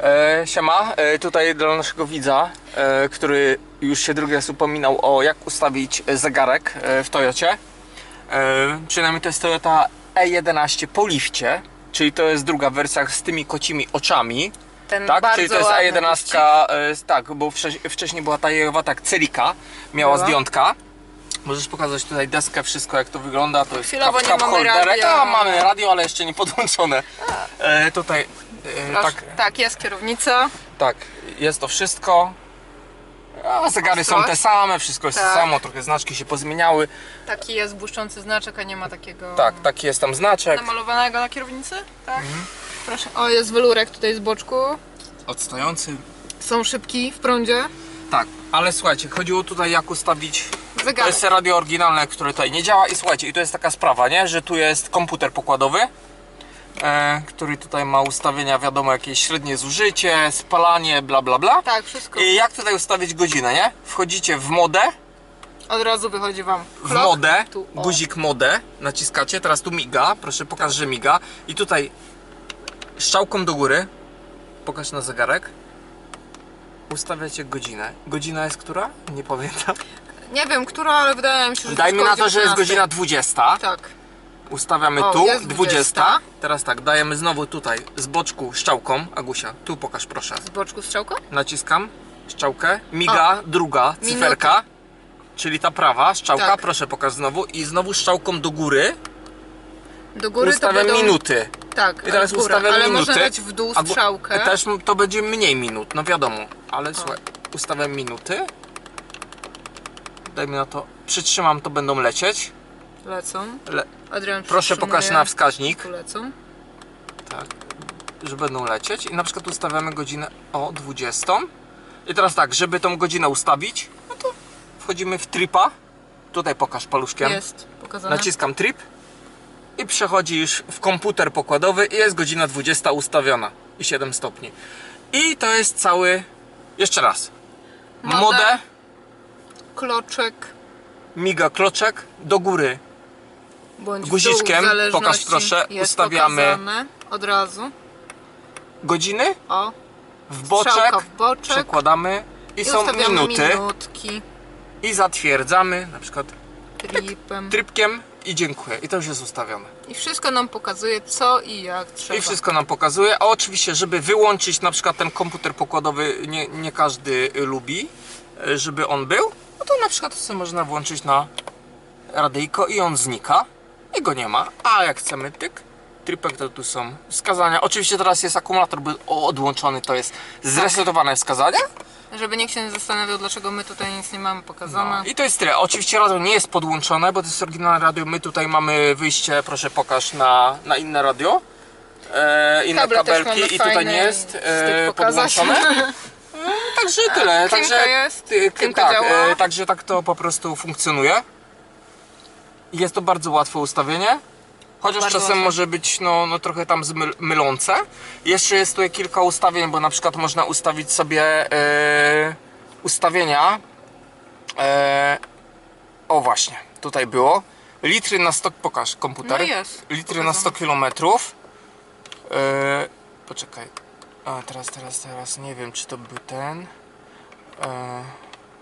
E, siema, e, tutaj dla naszego widza, e, który już się drugi raz upominał o jak ustawić zegarek e, w Toyocie. E, przynajmniej to jest Toyota E11 po lifcie, czyli to jest druga wersja z tymi kocimi oczami. Ten Tak, czyli to jest ładny A11, liścik. e, tak, bo wcześniej, była ta jejowa tak Celika, miała Była. zdjątka. Możesz pokazać tutaj deskę, wszystko jak to wygląda, to jest Chwilowo cup, nie cup mamy holderek. radia. A, mamy radio, ale jeszcze nie podłączone. E, tutaj, e, Proszę. tak, tak, jest kierownica. tak, jest to wszystko. A zegary są Ostrość. te same, wszystko jest Tak. to samo, trochę znaczki się pozmieniały. Taki jest błyszczący znaczek, a nie ma takiego Tak, taki jest tam znaczek. namalowanego na kierownicy. Tak. Mhm. Proszę. O, jest welurek tutaj z boczku. Odstojący. Są szybki w prądzie. Tak, ale słuchajcie, chodziło tutaj jak ustawić. To Zegarek. jest radio oryginalne, które tutaj nie działa i słuchajcie, i to jest taka sprawa, nie? Że tu jest komputer pokładowy, który tutaj ma ustawienia, wiadomo, jakieś średnie zużycie, spalanie, bla bla bla. Tak, wszystko. I jak tutaj ustawić godzinę, nie? Wchodzicie w modę, Od razu wychodzi wam w clock. modę, Tu, o. guzik modę, naciskacie, teraz tu miga, proszę pokaż, że miga i tutaj strzałką do góry, pokaż na zegarek, ustawiacie godzinę. Godzina jest która? Nie pamiętam. Nie wiem, która, ale wydaje mi się, że Dajmy na to, że jest 19. godzina 20. Tak. Ustawiamy O, tu, jest 20. 20. Teraz tak, dajemy znowu tutaj z boczku strzałką. Agusia, tu pokaż proszę. Z boczku strzałką? Naciskam strzałkę, miga druga Minuty. cyferka, czyli ta prawa strzałka, Tak. proszę pokaż znowu i znowu strzałką do góry Do góry to ustawiam będą... minuty. Tak, I teraz ustawiam ale minuty. można dać w dół strzałkę. Też to będzie mniej minut, no wiadomo. Ale słuchaj, ustawiam minuty. Dajmy na to, przytrzymam, to będą lecieć. Lecą. Le Adrian proszę pokaż na wskaźnik. Lecą. Tak, że będą lecieć. I na przykład ustawiamy godzinę o 20. I teraz tak, żeby tą godzinę ustawić, no to wchodzimy w tripa. Tutaj pokaż paluszkiem. Jest pokazane. Naciskam trip i przechodzi już w komputer pokładowy i jest godzina 20 ustawiona i 7 stopni. I to jest cały. Jeszcze raz. Modę. Modę, Kloczek. miga kloczek do góry. Bądź Guziczkiem, dół, pokaż proszę, ustawiamy- Od razu. Godziny O. w boczek, w boczek. przekładamy i, I są minuty minutki. i zatwierdzamy na przykład Tripem. trybkiem i dziękuję. I to już jest ustawione. I wszystko nam pokazuje co i jak trzeba. I wszystko nam pokazuje. A oczywiście, żeby wyłączyć na przykład ten komputer pokładowy, nie, nie każdy lubi, żeby on był, no to na przykład sobie można włączyć na radyjko i on znika i go nie ma. A jak chcemy tyk, tripek to tu są wskazania. Oczywiście teraz jest akumulator był odłączony, to jest zresetowane wskazania. Żeby nikt się nie zastanawiał dlaczego my tutaj nic nie mamy pokazane. No. I to jest tyle. Oczywiście radio nie jest podłączone, bo to jest oryginalne radio. My tutaj mamy wyjście, proszę pokaż na, na inne radio. E, inne Kable kabelki i tutaj nie jest e, podłączone. Także tyle. Klimka Także, jest, tak, e, także tak to po prostu funkcjonuje. Jest to bardzo łatwe ustawienie. Chociaż Bardzo czasem może być no, no trochę tam mylące. Jeszcze jest tutaj kilka ustawień, bo na przykład można ustawić sobie e, ustawienia. E, o właśnie, tutaj było. Litry na 100, pokaż komputer. No jest, Litry na 100 km. Poczekaj. A teraz, teraz, teraz nie wiem czy to był ten. E,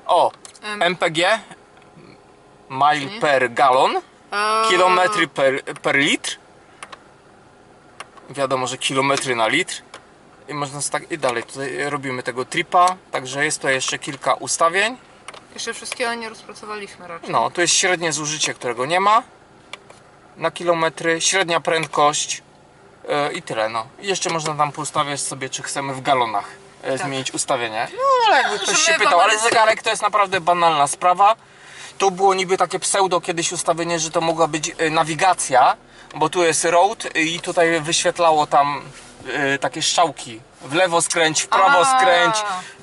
o, MPG mile per gallon, a- kilometry per, per litr. Wiadomo, że kilometry na litr. I można tak i dalej. Tutaj robimy tego tripa, także jest to jeszcze kilka ustawień. Jeszcze wszystkiego nie rozpracowaliśmy raczej. No, to jest średnie zużycie, którego nie ma na kilometry, średnia prędkość e, i tyle. No. I jeszcze można tam poustawiać sobie, czy chcemy w galonach e, Tak. zmienić ustawienie. No, ale jakby ktoś się pytał, ale zegarek to jest naprawdę banalna sprawa. To było niby takie pseudo kiedyś ustawienie, że to mogła być e, nawigacja, bo tu jest road i tutaj wyświetlało tam e, takie strzałki. W lewo skręć, w prawo skręć,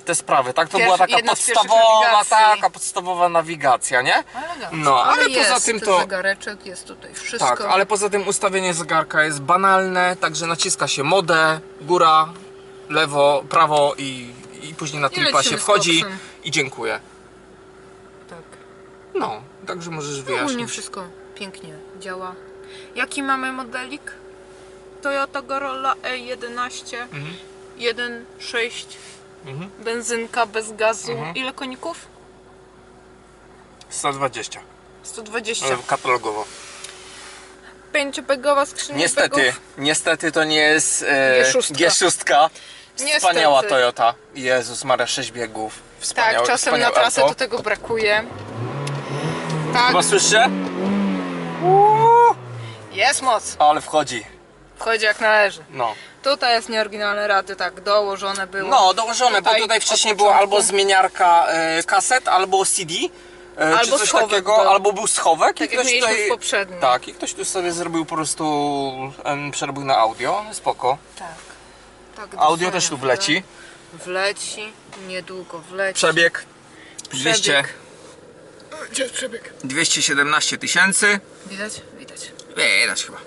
te sprawy, tak? To Pierwszy- była taka podstawowa, taka podstawowa nawigacja, nie? Elegancko. No, ale jest poza tym to- zegareczek, jest tutaj wszystko. Tak, ale poza tym ustawienie zegarka jest banalne, także naciska się modę, góra, lewo, prawo i, i później na się z wchodzi i dziękuję. No, także możesz Ogólnie wyjaśnić. wszystko pięknie działa. Jaki mamy modelik? Toyota Corolla E11. Mhm. 1.6 Mhm. benzynka bez gazu. Mhm. Ile koników? 120. 120. Ale katalogowo. Pięciopegowa skrzynia Niestety, biegów. niestety to nie jest e, G6. G6. Niestety. Wspaniała Toyota. Jezus Maria, 6 biegów. Wspaniałe, Tak, czasem na trasę auto. to tego brakuje. Tak, Chyba słyszycie? jest moc. Ale wchodzi. Wchodzi jak należy. No. Tutaj jest nieoryginalne radio, tak, dołożone było. No, dołożone, bo Tutaj tutaj od wcześniej początku. albo zmieniarka e, kaset, albo CD. E, Albo czy coś schowek takiego, był. albo był schowek Tak jak ktoś mieliśmy tutaj. w poprzednim. Tak, i ktoś tu sobie zrobił po prostu em, przerobił na audio. Spoko. Tak. tak Audio też tu wleci. Wleci, niedługo wleci. Przebieg 200, Przebieg. Gdzie jest przebieg? 217 tysięcy. Widać? Widać. Widać chyba.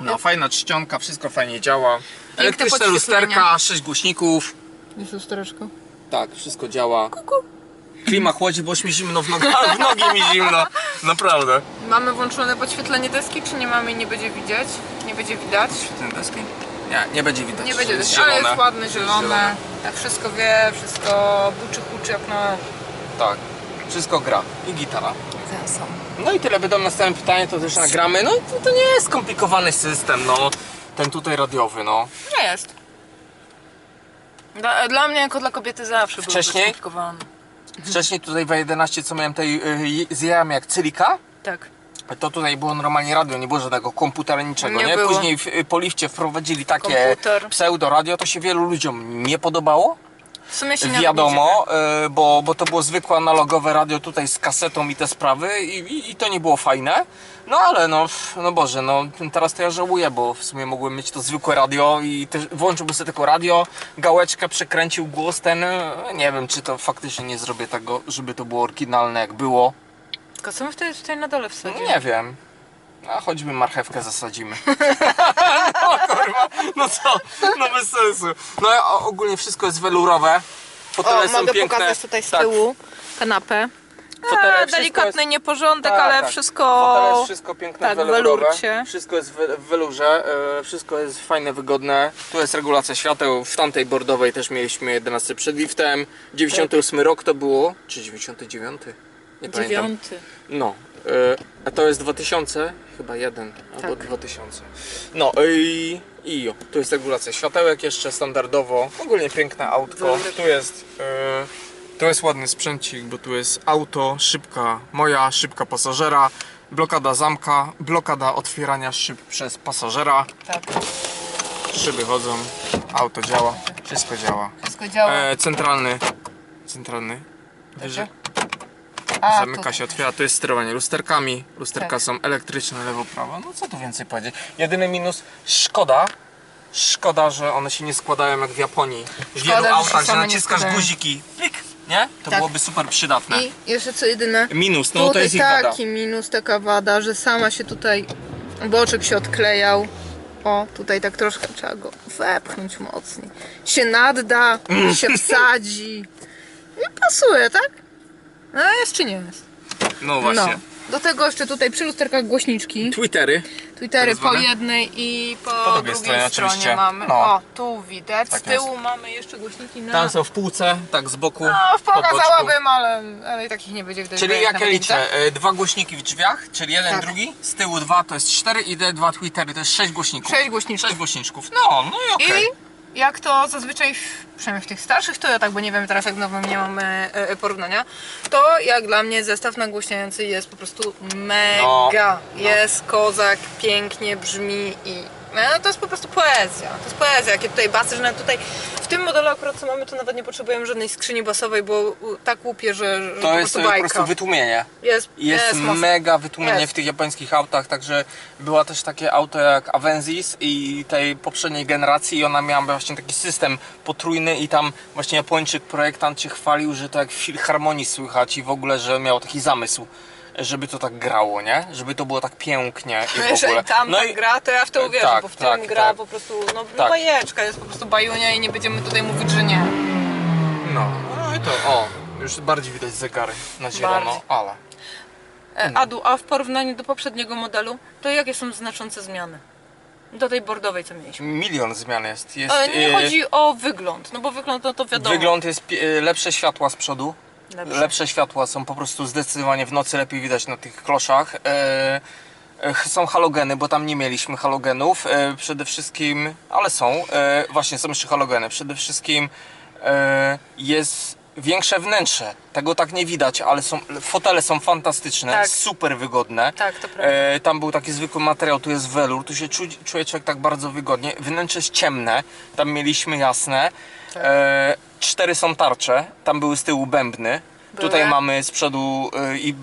No, fajna czcionka, wszystko fajnie działa. Elektryczne lusterka, 6 głośników. Jest lustereczko. Tak, wszystko działa. Klima chłodzi, bo mi zimno w nogi, w nogi mi zimno. Naprawdę. Mamy włączone podświetlenie deski, czy nie mamy i nie będzie widzieć? Nie będzie widać? Ten deski? Nie, nie będzie widać. Nie będzie ale jest zielone. ładne, zielone. Tak wszystko wie, wszystko buczy, huczy jak na... Tak, wszystko gra. I gitara. No i tyle, będą następne pytanie, to też nagramy. No to, to nie jest skomplikowany system, no. Ten tutaj radiowy, no. Nie jest. Dla, dla mnie jako dla kobiety zawsze był Wcześniej? skomplikowany. Wcześniej tutaj w 11 co miałem tej y, z jajami jak cylika, Tak. to tutaj było normalnie radio, nie było żadnego komputera, niczego, Nie nie? było. Później w, y, po lifcie wprowadzili takie Komputer. pseudo radio, to się wielu ludziom nie podobało. W sumie się nie Wiadomo, y, bo, bo to było zwykłe analogowe radio tutaj z kasetą i te sprawy i, i, i to nie było fajne. No ale no, no Boże, no teraz to ja żałuję, bo w sumie mogłem mieć to zwykłe radio i też włączyłbym sobie tylko radio, gałeczkę, przekręcił głos ten, y, nie wiem czy to faktycznie nie zrobię tego, żeby to było oryginalne jak było. Tylko co my wtedy tutaj na dole wsadzimy? Nie wiem. A choćby marchewkę zasadzimy. no kurwa, no co? No bez sensu. No ogólnie wszystko jest welurowe. Fotele O, są mogę piękne. pokazać tutaj z Tak, tyłu kanapę. Fotele, A, delikatny jest- nieporządek, tak, ale tak. wszystko... Fotele jest wszystko piękne, tak, w welurowe. welurcie. Wszystko jest w, w welurze, e, wszystko jest fajne, wygodne. Tu jest regulacja świateł, w tamtej bordowej też mieliśmy 11 przed liftem. 98 rok to było, czy 99? Nie pamiętam. Dziewiąty. No, e, a to jest 2000, chyba jeden albo Tak. 2000. No i, i jo, tu jest regulacja światełek jeszcze standardowo. Ogólnie piękne autko. Tu jest, e, tu jest ładny sprzęcik, bo tu jest auto, szybka moja, szybka pasażera, blokada zamka, blokada otwierania szyb przez pasażera. Tak, Szyby chodzą, auto działa, wszystko działa. wszystko działa. E, centralny, centralny. Wyżej. A, Zamyka tu- się, otwiera, to jest sterowanie lusterkami. Lusterka Tak. są elektryczne, lewo, prawo. No co tu więcej powiedzieć? Jedyny minus, szkoda. Szkoda, że one się nie składają jak w Japonii. W Szkoda, wielu autach, że nie naciskasz guziki, plik, nie? To Tak. byłoby super przydatne. I jeszcze co jedyne, Minus, no to tutaj jest ich wada. taki minus, taka wada, że sama się tutaj boczek się odklejał. O, tutaj tak troszkę trzeba go wepchnąć mocniej. Się nadda, się wsadzi. I pasuje, tak? No jest czy nie jest? No właśnie. No. Do tego jeszcze tutaj przy lusterkach głośniczki. Twittery. Twittery tak po zwane? jednej i po, Po drugiej drugiej stronie stronie, oczywiście. mamy. No. O, tu widać. Tak z tyłu mamy jeszcze głośniki na... Tam są w półce, tak z boku. No, pokazałabym, ale, ale i takich nie będzie widać. Czyli jest jak ja liczę, e, dwa głośniki w drzwiach, czyli jeden, Tak. drugi, z tyłu dwa to jest cztery i dwa Twittery to jest sześć głośników. Sześć głośniczków. Sześć głośniczków. No, no i okej. I jak to zazwyczaj, w- przynajmniej w tych starszych Toyotach, bo nie wiem teraz jak nowym nie mamy e, porównania, to jak dla mnie zestaw nagłośniający jest po prostu mega. No, no. Jest kozak, pięknie brzmi i no, to jest po prostu poezja. To jest poezja, jakie tutaj basy, że tutaj w tym modelu akurat co mamy, to nawet nie potrzebujemy żadnej skrzyni basowej, bo tak łupie, że, że To po jest e, po bajka. prostu wytłumienie. jest, Jest, jest mega wytłumienie Jest. w tych japońskich autach, także była też takie auto jak Avensis i tej poprzedniej generacji i ona miała właśnie taki system potrójny i tam właśnie japończyk projektant się chwalił, że to jak w filharmonii słychać i w ogóle, że miał taki zamysł, żeby to tak grało, nie? Żeby to było tak pięknie i w Jeżeli ogóle. tam No tak i gra, to ja w to uwierzę, tak, bo w tym tak, gra tak. po prostu, no, no Tak. bajeczka, jest po prostu bajunia i nie będziemy tutaj mówić, że nie. no, no i to, o, już bardziej widać zegary na zielono, Bardziej. ale E, Adu, a w porównaniu do poprzedniego modelu, to jakie są znaczące zmiany? Do tej bordowej, co mieliśmy. Milion zmian jest. jest Ale nie e, chodzi o wygląd, no bo wygląd no to wiadomo. Wygląd jest e, lepsze światła z przodu. Lepsze. Lepsze światła są po prostu zdecydowanie w nocy lepiej widać na tych kloszach. E, e, są halogeny, bo tam nie mieliśmy halogenów. E, przede wszystkim, ale są, właśnie są jeszcze halogeny. Przede wszystkim jest większe wnętrze. Tego tak nie widać, ale są, fotele są fantastyczne, Tak. super wygodne. Tak, to prawda. E, tam był taki zwykły materiał, tu jest welur, tu się czu, czuje człowiek tak bardzo wygodnie. Wnętrze jest ciemne, tam mieliśmy jasne. E, cztery są tarcze, tam były z tyłu bębny. Były. Tutaj mamy z przodu e, i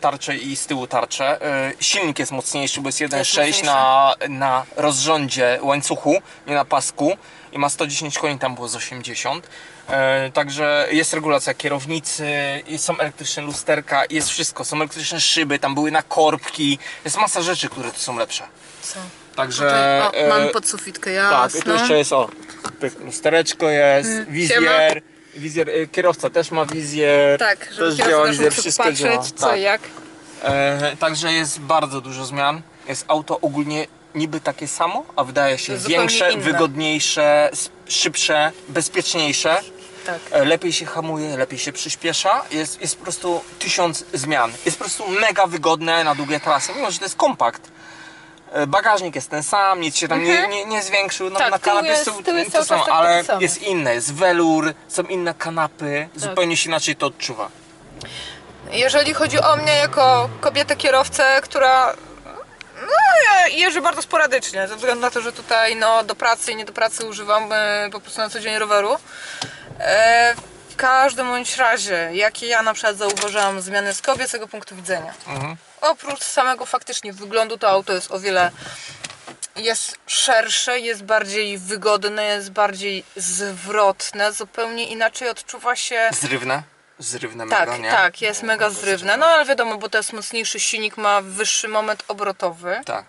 tarczę i z tyłu tarczę. E, silnik jest mocniejszy, bo jest 1.6 mocniejszy. na, na rozrządzie łańcuchu, nie na pasku. I ma 110 koni, tam było z 80. E, także jest regulacja kierownicy, są elektryczne lusterka, jest wszystko. Są elektryczne szyby, tam były nakorbki. Jest masa rzeczy, które tu są lepsze. Co? Także. Tutaj, o, e, mamy podsufitkę, tak, jasno. i tu jeszcze jest o, lustereczko jest, wizjer, wizjer, y, kierowca też ma wizjer, Tak, żeby też działa wizjer, wszystko patrzeć, działa. co tak. jak. E, także jest bardzo dużo zmian, jest auto ogólnie niby takie samo, a wydaje się Zupełnie większe, inne. wygodniejsze, szybsze, bezpieczniejsze. Tak. E, Lepiej się hamuje, lepiej się przyspiesza. Jest, jest po prostu tysiąc zmian. Jest po prostu mega wygodne na długie trasy, mimo że to jest kompakt. E, Bagażnik jest ten sam, nic się tam nie, nie, nie zwiększył. No, Tak, na tył kanapie jest- są tył jest to cały czas samo, tak- ale sam. jest inne. Jest welur, są inne kanapy. Zupełnie się inaczej to odczuwa. Jeżeli chodzi o mnie jako kobietę kierowcę, która no, ja jeżdżę bardzo sporadycznie, ze względu na to, że tutaj no, do pracy i nie do pracy używam e, po prostu na co dzień roweru. E, w każdym bądź razie, jakie ja na przykład zauważyłam zmiany z kobiecego punktu widzenia. Mhm. Oprócz samego faktycznie wyglądu, to auto jest o wiele jest szersze, jest bardziej wygodne, jest bardziej zwrotne, zupełnie inaczej odczuwa się Zrywne? Zrywne tak, mega, nie? tak, jest mega zrywne. No ale wiadomo, bo to jest mocniejszy silnik, ma wyższy moment obrotowy. Tak.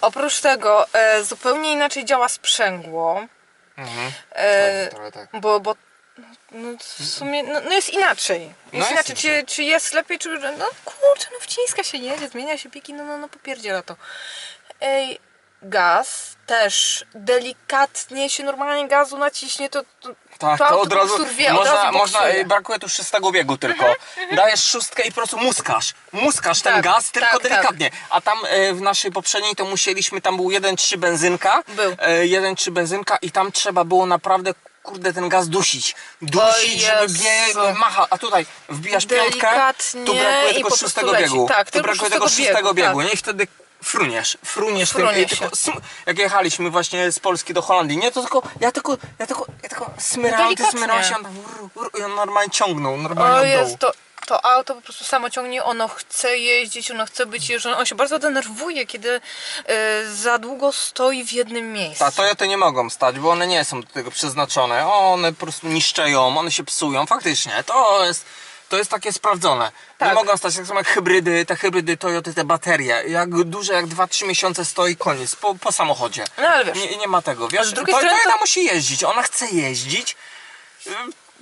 Oprócz tego e, zupełnie inaczej działa sprzęgło, Mhm. e, Trochę tak. bo, bo no, w sumie no, no jest inaczej. Jest No jest inaczej, czy, czy jest lepiej, czy no kurczę, no wciska się jedzie, zmienia się piki, no no, no popierdziela to. Ej, gaz też delikatnie się normalnie gazu naciśnie, to, to Tak, to to od razu, od można, razu można, e, brakuje tu szóstego biegu tylko. Dajesz szóstkę i po prostu muskasz. Muskasz ten Tak, gaz, tylko tak, tak. delikatnie. A tam e, w naszej poprzedniej to musieliśmy, tam był 1.3 benzynka. Był. E, 1.3 benzynka i tam trzeba było naprawdę kurde ten gaz dusić. Dusić, żeby Jezu. bieg, macha. A tutaj wbijasz piątkę, Delikatnie tu brakuje tylko po prostu szóstego leci. biegu. Tak, tu brakuje tego szóstego biegu, tak. Nie i wtedy fruniesz, fruniesz tym. Frunie I się. tylko jak jechaliśmy właśnie z Polski do Holandii, nie, to tylko, ja tylko, ja tylko, ja tylko smyrałem, ty smyrałeś, i on, i normalnie ciągnął, normalnie O jest, to, to auto po prostu samo ciągnie, ono chce jeździć, ono chce być jeżdżone, on się bardzo denerwuje, kiedy e, za długo stoi w jednym miejscu. Ta Toyoty nie mogą stać, bo one nie są do tego przeznaczone. One po prostu niszczeją, one się psują. Faktycznie, to jest, to jest takie sprawdzone. Nie Tak. mogą stać tak samo jak hybrydy, te hybrydy Toyoty, te baterie. Jak duże, jak 2-3 miesiące stoi koniec po, po samochodzie. No ale wiesz, Nie, nie ma tego, wiesz? Toyota to- musi jeździć, ona chce jeździć.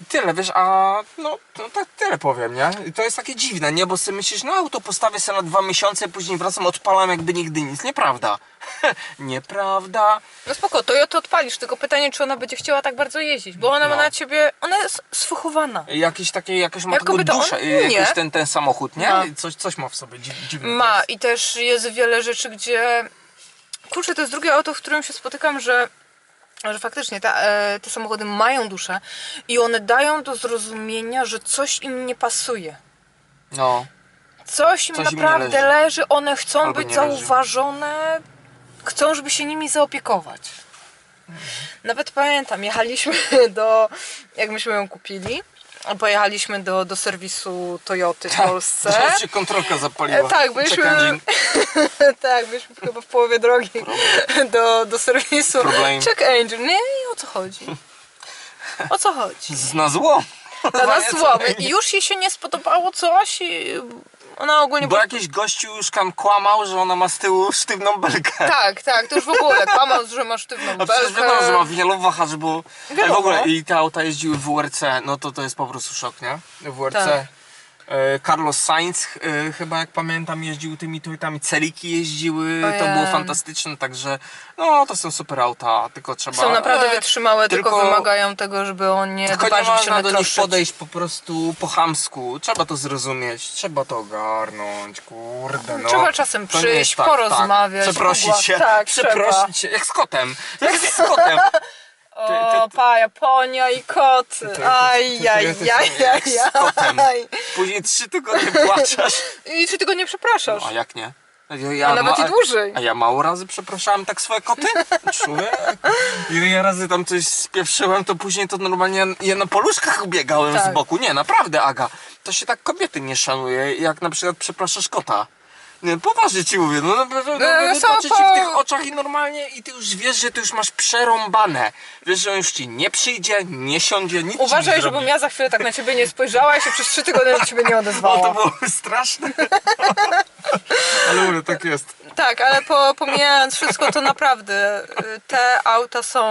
Tyle, wiesz, a no, no tak tyle powiem, nie? I To jest takie dziwne, nie? Bo sobie myślisz, no auto postawię sobie na dwa miesiące, później wracam, odpalam jakby nigdy nic. Nieprawda. Nieprawda. no spoko, Toyota odpalisz, tylko pytanie, czy ona będzie chciała tak bardzo jeździć, bo ona ma No. na ciebie, ona jest sfuchowana. Jakieś takie, jakieś ma Jak taką duszę, y, jakiś ten, ten samochód, nie? Ma. Coś, coś ma w sobie dzi- dziwne. to Ma i też jest wiele rzeczy, gdzie kurczę, to jest drugie auto, w którym się spotykam, że że faktycznie ta, e, te samochody mają duszę i one dają do zrozumienia, że coś im nie pasuje. No, Coś im Coś im naprawdę leży. leży, one chcą Albo być zauważone, chcą, żeby się nimi zaopiekować. Nawet pamiętam, jechaliśmy do, jak myśmy ją kupili, pojechaliśmy do, do serwisu Toyoty w Polsce. Zaraz się kontrolka zapaliła. Tak, byliśmy- tak, byliśmy chyba w połowie drogi do, do serwisu. Problem. Check engine, nie? I o co chodzi? O co chodzi? Na zło. Na engine. I już jej się nie spodobało coś i ona ogólnie... Bo jakiś gościu już tam kłamał, że ona ma z tyłu sztywną belkę. Tak, tak, to już w ogóle kłamał, że ma sztywną No przecież belkę. wiadomo, że ma wielowahacz, bo Wiadomo. w ogóle i te auta jeździły w WRC, no to to jest po prostu szok, nie? WRC. Tak. E, Carlos Sainz e, chyba jak pamiętam jeździł tymi Toyotami, Celiki jeździły, to Ojej. było fantastyczne, także no to są super auta, tylko trzeba... Są naprawdę e, wytrzymałe, tylko, tylko- wymagają tego, żeby on nie Tylko dbał, nie żeby się można do nich podejść po prostu po chamsku. Trzeba to zrozumieć, trzeba to ogarnąć, kurde no. Trzeba czasem To nie przyjść, jest tak, porozmawiać, Tak. Przeprosić się, tak, przeprosić się, jak z kotem, jak z kotem. O, pa, Japonia i koty. ty- Aj, ty- ty aj, jesteś aj, jak z kotem. aj. Później trzy tygodnie płaczesz. I czy ty go nie przepraszasz? No, a jak nie? Ja, ja A nawet i dłużej. A ja mało razy przepraszałem tak swoje koty? Człowiek. Ile ja razy tam coś spieprzyłem, to później to normalnie ja na poluszkach biegałem Tak. z boku. Nie, naprawdę Aga. To się tak kobiety nie szanuje, jak na przykład przepraszasz kota. Nie, poważnie ci mówię, no, no, no, no, no, są patrzę ci w tych oczach i normalnie i ty już wiesz, że ty już masz przerąbane. Wiesz, że on już ci nie przyjdzie, nie siądzie, nic nie Uważaj, zrobi. żebym ja za chwilę tak na ciebie nie spojrzała i się przez trzy tygodnie do ciebie nie O, to odezwała. było straszne. Ale mówię, tak jest. Tak, ale po, pomijając wszystko, to naprawdę y, te auta są,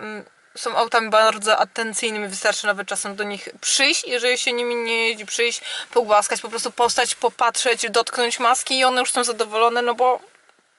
mm, są autami bardzo atencyjnymi. Wystarczy nawet czasem do nich przyjść, jeżeli się nimi nie jeździ, przyjść, pogłaskać, po prostu postać, popatrzeć, dotknąć maski i one już są zadowolone, no bo,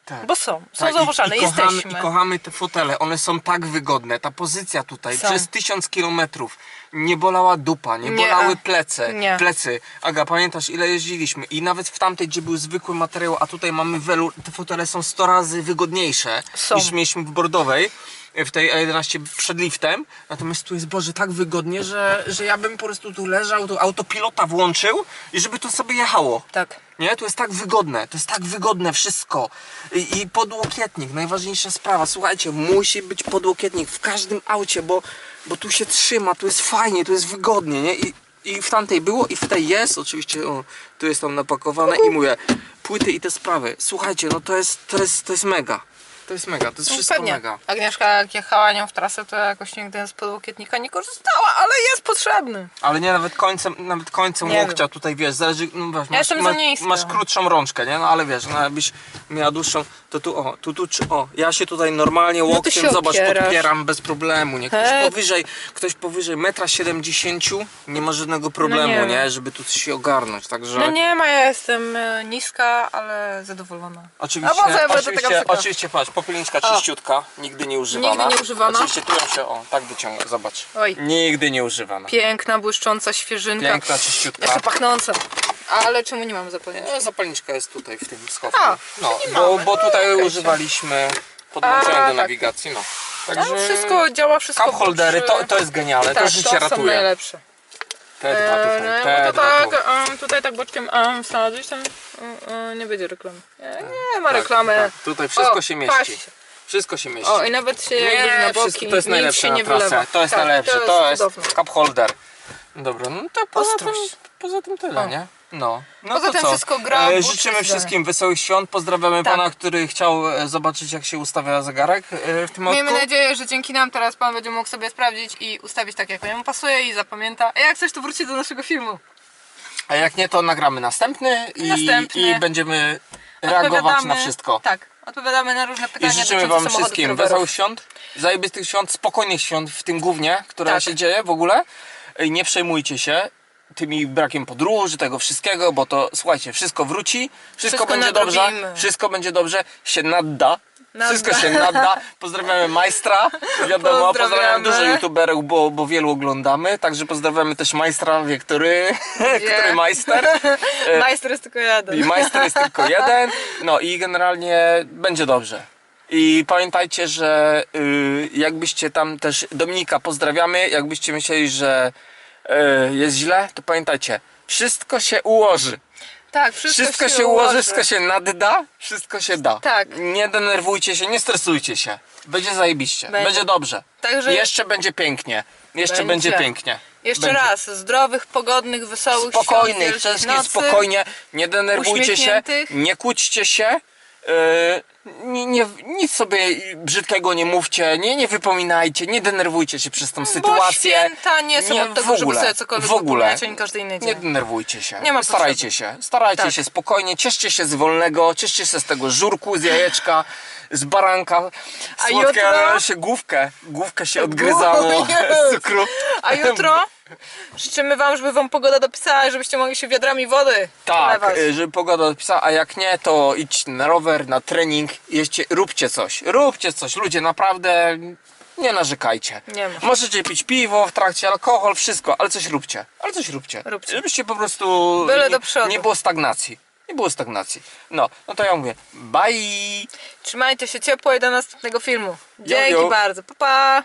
Tak. bo są. Są Tak, i- zauważalne, i, kochamy, jesteśmy. I kochamy te fotele, one są tak wygodne. Ta pozycja tutaj Są. przez tysiąc kilometrów nie bolała dupa, nie, Nie. bolały plece, Nie. plecy. Aga, pamiętasz ile jeździliśmy? I nawet w tamtej, gdzie był zwykły materiał, a tutaj mamy welur, te fotele są 100 razy wygodniejsze Są. niż mieliśmy w Bordowej. W tej A11 przed liftem, natomiast tu jest Boże tak wygodnie, że, że ja bym po prostu tu leżał, tu autopilota włączył i żeby to sobie jechało. Tak. Nie, to jest tak wygodne, to jest tak wygodne wszystko. I, I podłokietnik, najważniejsza sprawa. Słuchajcie, musi być podłokietnik w każdym aucie, bo, bo tu się trzyma, tu jest fajnie, tu jest wygodnie, nie? I, I w tamtej było i w tej jest, oczywiście, o, tu jest tam napakowane i mówię, płyty i te sprawy. Słuchajcie, no to jest, to jest, to jest mega. To jest mega, to jest wszystko No Pewnie. mega. Agnieszka jak jechała nią w trasę, to jakoś nigdy z podłokietnika nie korzystała, ale jest potrzebny. Ale nie nawet końcem, nawet końcem Nie łokcia tutaj wiesz, zależy, no wiesz, masz, jestem za masz, niska. masz krótszą rączkę, nie? No ale wiesz, no jakbyś miała dłuższą, to tu o, tu, tu, czy o, ja się tutaj normalnie No ty łokciem, się zobacz, opierasz. podpieram bez problemu, nie? Ktoś He. powyżej, ktoś powyżej metra siedemdziesięciu nie ma żadnego problemu, No nie nie? ma. Żeby tu się ogarnąć, także... No nie ma, ja jestem e, niska, ale zadowolona. Oczywiście, A może ja będę taka oczywiście, oczywiście, patrz, popielniczka czyściutka, nigdy nie używana. Nigdy nie używana. Oczywiście się, o, tak wyciąga, zobacz. Oj. Nigdy nie używana. Piękna, błyszcząca świeżynka. Piękna, czyściutka. Jeszcze pachnąca. Ale czemu nie mam zapalenia? No, zapalniczka jest tutaj w tym schowku. A, no, bo, mamy. bo tutaj No, używaliśmy podłączenia do tak. nawigacji, no. Także wszystko działa, wszystko cup holdery, to, to jest genialne, tak, to życie to są ratuje. najlepsze. Te dwa tutaj, no, te bo to dwa tu. tak, um, tutaj tak boczkiem um, wsadzić, tam nie będzie reklamy. Nie, nie ma Tak, reklamy. tak. Tutaj wszystko O, się mieści. patrzcie. Wszystko się mieści. O, i nawet się jakby na boki, wszystko, to jest nic najlepsze się na nie trasę. wylewa. To jest Tak, najlepsze, to jest cudowne. cup holder. Dobra, no to poza tym, Ostrość. poza tym tyle, nie? No. no Poza to tym co? wszystko gra, E, życzymy wszystkim wesołych świąt. Pozdrawiamy Tak. pana, który chciał e, zobaczyć jak się ustawia zegarek e, w tym Miejmy odcinku. nadzieję, że dzięki nam teraz pan będzie mógł sobie sprawdzić i ustawić tak, jak mu pasuje i zapamięta. A jak coś, to wróci do naszego filmu. A jak nie, to nagramy następny i, Następny. i będziemy reagować na wszystko. Tak, odpowiadamy na różne I pytania życzymy dotyczące wam i wszystkim wesołych świąt, zajebistych świąt, spokojnych świąt w tym głównie, które Tak. się dzieje w ogóle. I nie przejmujcie się tymi brakiem podróży, tego wszystkiego, bo to słuchajcie, wszystko wróci, wszystko, Wszystko będzie dobrze, nadrobimy. wszystko będzie dobrze, się nadda. Nadda. Wszystko się nadda. Pozdrawiamy majstra. Wiadomo, pozdrawiamy Pozdrawiamy. dużo youtuberów, bo, bo wielu oglądamy. Także pozdrawiamy też majstra, wie który, który majster. Majster jest tylko jeden. I majster jest tylko jeden. No i generalnie będzie dobrze. I pamiętajcie, że y, jakbyście tam też Dominika pozdrawiamy, jakbyście myśleli, że jest źle, to pamiętajcie, wszystko się ułoży. Tak, wszystko, Wszystko się ułoży, wszystko się nadda, wszystko się da. Tak. Nie denerwujcie się, nie stresujcie się. Będzie zajebiście, Będzie. będzie, dobrze. Także- Jeszcze będzie pięknie. Jeszcze Będzie. będzie, pięknie. Jeszcze będzie. raz, zdrowych, pogodnych, wesołych świąt, Spokojnych, wszystkim nocy. spokojnie, nie denerwujcie się, nie kłóćcie się, yy, nie, nie, nic sobie brzydkiego nie mówcie, nie, nie wypominajcie, nie denerwujcie się przez tą Bo sytuację. święta nie są od w tego, żeby ogóle, sobie cokolwiek w ogóle. ani każdy inny Nie dzień. denerwujcie się. Nie ma starajcie się. Starajcie Tak. się spokojnie, cieszcie się z wolnego, cieszcie się z tego żurku, z jajeczka, z baranka. A Słodkie, jutro? ale się główkę, główkę się odgryzało z cukru. A jutro Życzymy wam, żeby wam pogoda dopisała, żebyście mogli się wiadrami wody Tak, y, żeby pogoda odpisała, a jak nie, to idź na rower, na trening, jeźdźcie, róbcie coś, róbcie coś, ludzie, naprawdę nie narzekajcie. Nie ma. Możecie pić piwo w trakcie, alkohol, wszystko, ale coś róbcie, ale coś róbcie. Róbcie. Żebyście po prostu Byle nie, do przodu. nie było stagnacji. Nie było stagnacji. No, no to ja mówię, bye! Trzymajcie się ciepło i do następnego filmu. Dzięki jo. bardzo. Pa, pa.